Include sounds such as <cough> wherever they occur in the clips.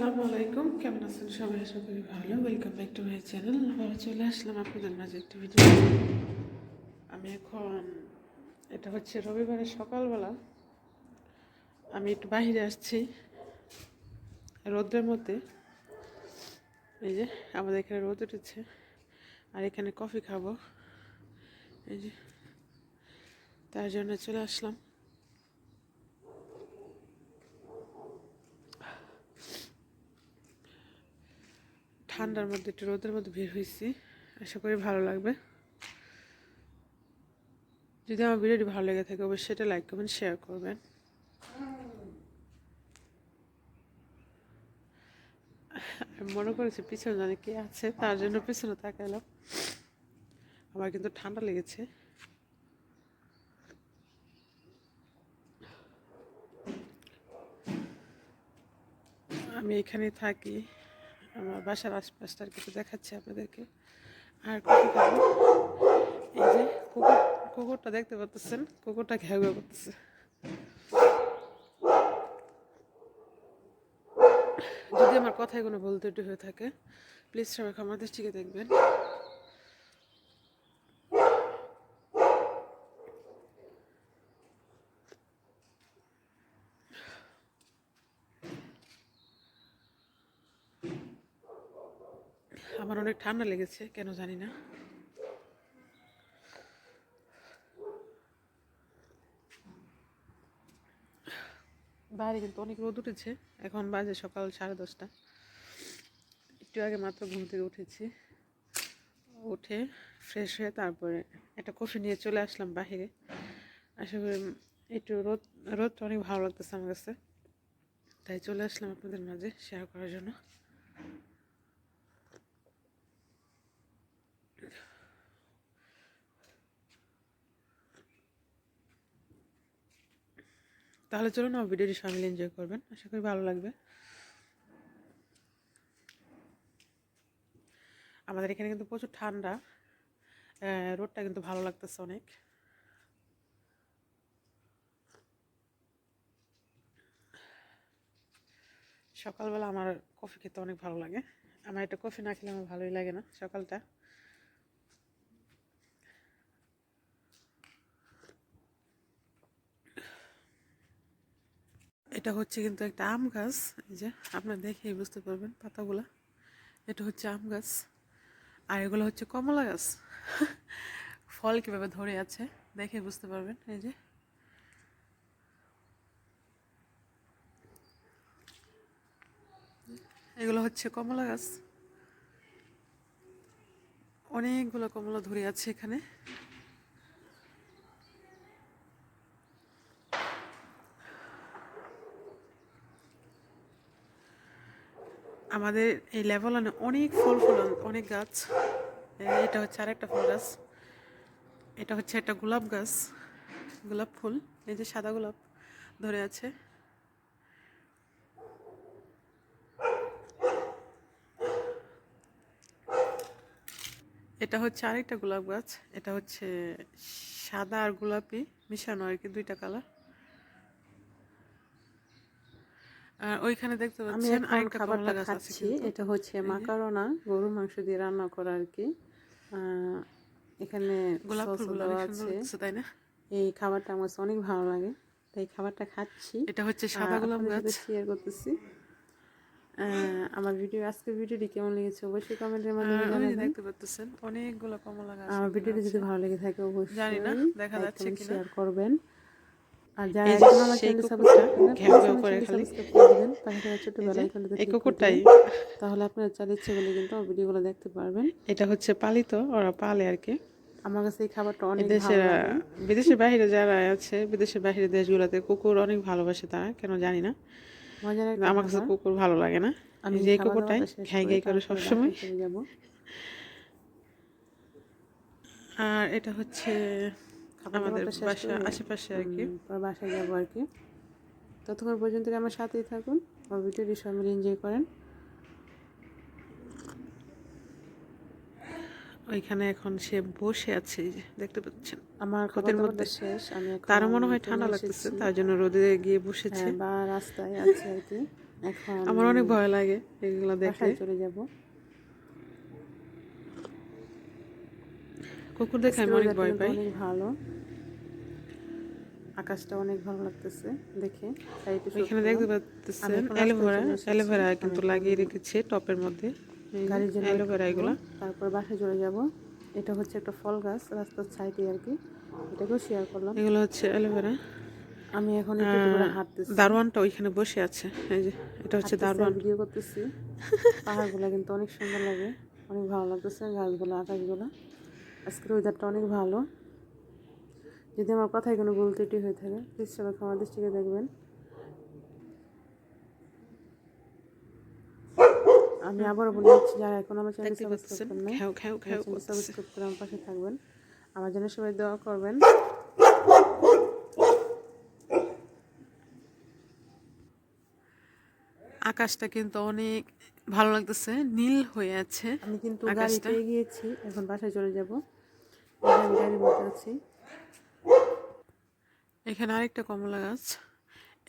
আসসালামু আলাইকুম। কেমন আছেন সবাই? আশা করি ভালো। Welcome back to my channel আবার চলে আসলাম আপনাদের মাঝে একটা ভিডিও আমি এখন এটা হচ্ছে রবিবারের সকালবেলা। আমি একটু বাইরে আসছি রোদ্রের মধ্যে। এই যে, আমাদের এখানে রোদ উঠেছে। আর এখানে কফি খাব। এই যে, তার জন্য চলে আসলাম। ঠান্ডার মধ্যে, একটু রোদের মধ্যে বের হয়েছি। আশা করি ভালো লাগবে। যদি আমার ভিডিওটি ভালো লেগে থাকে, অবশ্যই সেটা লাইক করবেন শেয়ার করবেন। মনে করেছি পিছনে জানি কে আছে, তার জন্য পিছনে তাকাইলাম আমার কিন্তু ঠান্ডা লেগেছে। আমি এখানে থাকি। আমার বাসার আশপাশটার কিছু দেখাচ্ছি আপনাদেরকে। আর এই যে কুকুর, কুকুরটা দেখতে পাচ্ছেন? কুকুরটা ঘেউ করতেছে। যদি আমার কথায় কোনো ভুল ত্রুটি হয়ে থাকে প্লিজ সবাই আমাদের দৃষ্টিকে দেখবেন। আমার অনেক ঠান্ডা লেগেছে, কেন জানি না। বাইরে কিন্তু অনেক রোদ উঠেছে, এখন বাজে সকাল সাড়ে দশটা। একটু আগে মাত্র ঘুম থেকে উঠেছি, উঠে ফ্রেশ হয়ে তারপরে একটা কফি নিয়ে চলে আসলাম বাহিরে। আশা করি একটু রোদ, রোদটা অনেক ভালো লাগতেছে আমার কাছে। তাই চলে আসলাম আপনাদের মাঝে শেয়ার করার জন্য। তাহলে চলুন আমার ভিডিওটি সবাই এনজয় করবেন। আশা করি ভালো লাগবে। আমাদের এখানে কিন্তু প্রচুর ঠান্ডা। রোডটা কিন্তু ভালো লাগতেছে অনেক। সকালবেলা আমার কফি খেতে অনেক ভালো লাগে। আমার এটা কফি না খেলে আমার ভালোই লাগে না সকালটা। এটা হচ্ছে কিন্তু একটা আম গাছ। এই যে, আপনারা দেখেই বুঝতে পারবেন পাতাগুলা। এটা হচ্ছে আম গাছ। আর এগুলো হচ্ছে কমলা গাছ। ফল কীভাবে ধরে আছে দেখে বুঝতে পারবেন। এই যে। এগুলো হচ্ছে কমলা গাছ। অনেকগুলো কমলা ধরে আছে এখানে। আমাদের এই লেভেলানে অনেক ফল ফুল, অনেক গাছ। এটা হচ্ছে আরেকটা ফুল গাছ। এটা হচ্ছে একটা গোলাপ গাছ, গোলাপ ফুল। এই যে সাদা গোলাপ ধরে আছে। এটা হচ্ছে আরেকটা গোলাপ গাছ। এটা হচ্ছে সাদা আর গোলাপি মিশানো আর কি দুইটা কালার আর ওইখানে দেখতে পাচ্ছেন এখন আরেকটা খাবারটা খাচ্ছি এটা হচ্ছে মাকারোনা গরু মাংস দিয়ে রান্না করা আর কি। এখানে গোলাপ দেওয়া আছে। তাই না? এই খাবারটা আমার অনেক ভালো লাগে তাই খাবারটা খাচ্ছি। এটা হচ্ছে সাদা গোলাপ গাছ। শেয়ার করতেছি। আমার ভিডিও আজকের ভিডিওটি কেমন লেগেছে অবশ্যই কমেন্টের মাধ্যমে জানাবেন। দেখতে পাচ্ছেন অনেকগুলো কমলা গাছ আমার ভিডিওটি যদি ভালো লেগে থাকে অবশ্যই জানি না, দেখা যাচ্ছে কিনা। শেয়ার করবেন। আর যারা এই এখন আমার চ্যানেল সাবস্ক্রাইব করে খালি। দিবেন। কুকুরটাই। তাহলে আপনারা চাইলে ইচ্ছে করলে কিন্তু আমার ভিডিওগুলো দেখতে পারবেন। এটা হচ্ছে পালিত ওরা পালে আর কি। আমার কাছে এই খাবারটা অনেক দেশের বিদেশের বাইরে যারা আছে বিদেশের বাইরে দেশগুলোতে কুকুর অনেক ভালোবাসে তারা কেন জানি না। আমার কাছে কুকুর ভালো লাগে না। আমি যে কুকুরটাই শেষ ঘাই করে সবসময়। যাব। আর এটা হচ্ছে আমাদের বাসা আশেপাশে আর কি। বাসায় যাব আর কি। ততক্ষণ পর্যন্ত আমার সাথেই থাকুন। আমার ভিডিওটি সবাই এনজয় করেন। ওইখানে এখন সে বসে আছে দেখতে পাচ্ছেন। আমার ক্ষতির মধ্যে। শেষ আমি তারও মনে হয় ঠান্ডা লাগতেছে তার জন্য রোদে গিয়ে বসেছে। হ্যাঁ, বা রাস্তায় আছে আর কি। এখন আমার অনেক ভয় লাগে এগুলো বাসায় চলে যাব। কুকুর দেখে আমি অনেক ভয় পাই। অনেক ভালো। আকাশটা অনেক ভালো লাগতেছে দেখে। এখানে দেখতে পাচ্ছেন অ্যালোভেরা। অ্যালোভেরা কিন্তু লাগিয়ে রেখেছে টপের মধ্যে। গাড়ির জন্য অ্যালোভেরা এগুলো। তারপর বাসায় চলে যাব। এটা হচ্ছে একটা ফল গাছ রাস্তার সাইডে আর কি। এটাকেও শেয়ার করলাম। এগুলো হচ্ছে অ্যালোভেরা। আমি এখন হাঁটতেছি। দারোয়ানটা ওইখানে বসে আছে। এই যে এটা হচ্ছে দারোয়ান। ভিডিও করতেছি। <laughs> পাহাড়গুলো কিন্তু অনেক সুন্দর লাগে। অনেক ভালো লাগতেছে গাছগুলো আকাশগুলো। আজকের ওয়েদারটা অনেক ভালো। যদি আমার কথায় কোনো ভুল ত্রুটি হয়ে থাকে প্লিজ সবাই ক্ষমা দৃষ্টিকে দেখবেন। আমি আবারও বলে দিচ্ছি যারা এখন আমার চ্যানেল সাবস্ক্রাইব করেন করতেছে। সাবস্ক্রাইব করে আমার পাশে থাকবেন। আমার জন্য সবাই দোয়া করবেন। আকাশটা কিন্তু অনেক ভালো লাগতেছে নীল হয়ে আছে আমি কিন্তু গাড়ি আকাশটা। পেয়ে গিয়েছি এখন বাসায় চলে যাব। আমি গাড়ির মধ্যে আছি। এখানে আরেকটা কমলা গাছ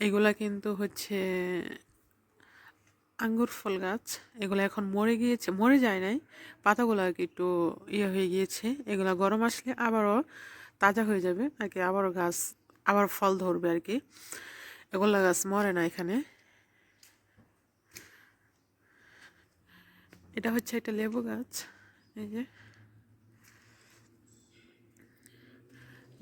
এগুলা কিন্তু হচ্ছে আঙ্গুর ফল গাছ এগুলো এখন মরে গিয়েছে মরে যায় নাই। পাতাগুলো আর কি একটু ইয়ে হয়ে গিয়েছে এগুলা গরম আসলে আবারও তাজা হয়ে যাবে আর কি আবারও গাছ আবার ফল ধরবে আর কি। এগুলা গাছ মরে না এখানে। এটা হচ্ছে একটা লেবু গাছ। এই যে।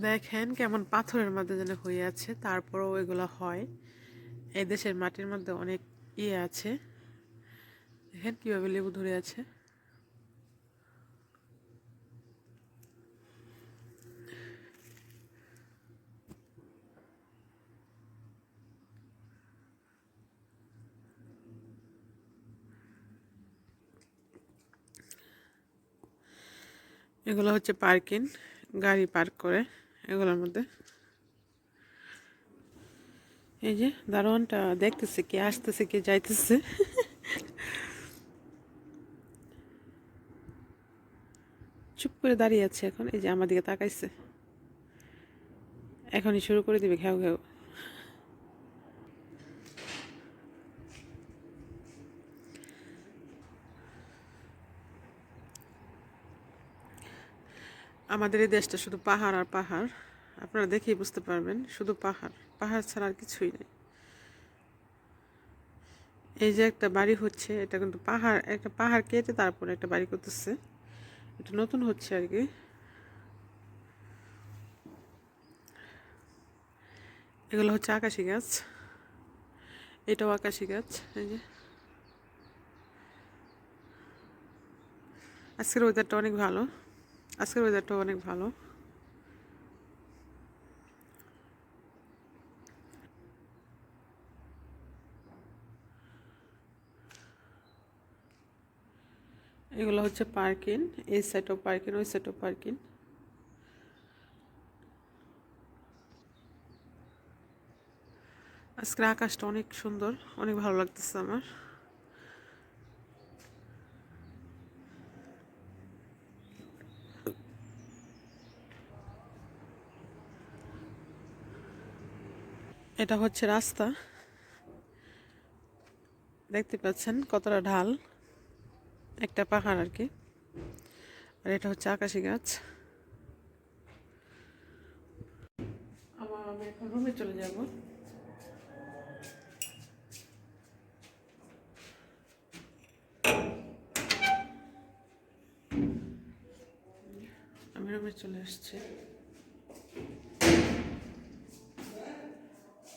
দেখেন কেমন পাথরের মধ্যে যেন হয়ে আছে, তারপরও এগুলো হয়। এই দেশের মাটির মধ্যে অনেক ইয়ে আছে। দেখেন কীভাবে লেবু ধরে আছে। এগুলো হচ্ছে পার্কিং, গাড়ি পার্ক করে এগুলোর মধ্যে। এই যে দারোয়ানটা দেখতেছে কে, আসতেছে কে, যাইতেছে। চুপ করে দাঁড়িয়ে আছে এখন, এই যে আমার দিকে তাকাইছে। এখনই শুরু করে দিবে, ঘেউ ঘেউ। আমাদের এই দেশটা শুধু পাহাড় আর পাহাড়। আপনারা দেখেই বুঝতে পারবেন, শুধু পাহাড়। পাহাড় ছাড়া আর কিছুই নেই। এই যে একটা বাড়ি হচ্ছে, এটা কিন্তু পাহাড়, একটা পাহাড় কেটে তারপরে একটা বাড়ি করতেছে। এটা নতুন হচ্ছে আর কি। এগুলো হচ্ছে আকাশি গাছ। এটাও আকাশি গাছ, এই যে। আজকের ওয়েদারটা অনেক ভালো। আজকের ওয়েদারটা অনেক ভালো। এগুলো হচ্ছে পার্কিং এই সাইডও পার্কিং ওই সাইডও পার্কিং আজকের আকাশটা অনেক সুন্দর, অনেক ভালো লাগতেছে আমার। এটা হচ্ছে রাস্তা। দেখতে পাচ্ছেন কতটা ঢাল, একটা পাহাড় আর কি। আর এটা হচ্ছে আকাশি গাছ। রুমে চলে যাব। আমি রুমে চলে আসছি।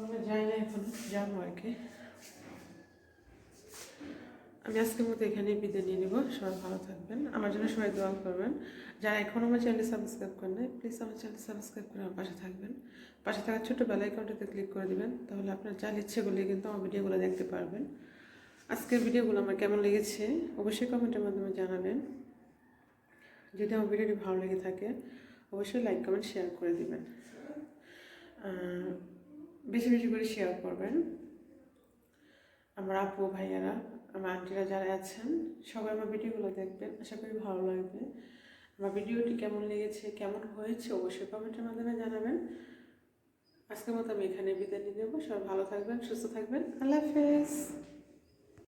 রুমে যাই না এখন আমি আজকের মতো এখানেই বিদায় নিয়ে নেব সবাই ভালো থাকবেন আমার জন্য সবাই দোয়া করবেন যারা এখন আমার চ্যানেল সাবস্ক্রাইব করেন নাই প্লিজ আমার চ্যানেল সাবস্ক্রাইব করে আমার পাশে থাকবেন পাশে থাকা ছোটো বেল আইকনটাতে ক্লিক করে দিবেন তাহলে আপনার যার ইচ্ছে করলে কিন্তু আমার ভিডিওগুলো দেখতে পারবেন আজকের ভিডিওগুলো আমার কেমন লেগেছে অবশ্যই কমেন্টের মাধ্যমে জানাবেন যদি আমার ভিডিওটি ভালো লেগে থাকে অবশ্যই লাইক কমেন্ট শেয়ার করে দেবেন বেশি বেশি করে শেয়ার করবেন। আমার আপু, ভাইয়ারা, আমার আন্টিরা যারা আছেন, সবাই আমার ভিডিওগুলো দেখবেন। আশা করি ভালো লাগবে। আমার ভিডিওটি কেমন লেগেছে, কেমন হয়েছে, অবশ্যই কমেন্টের মাধ্যমে জানাবেন। আজকের মতো আমি এখানে বিদায় নিয়ে নেব। সবাই ভালো থাকবেন, সুস্থ থাকবেন। আল্লাহ হাফেজ।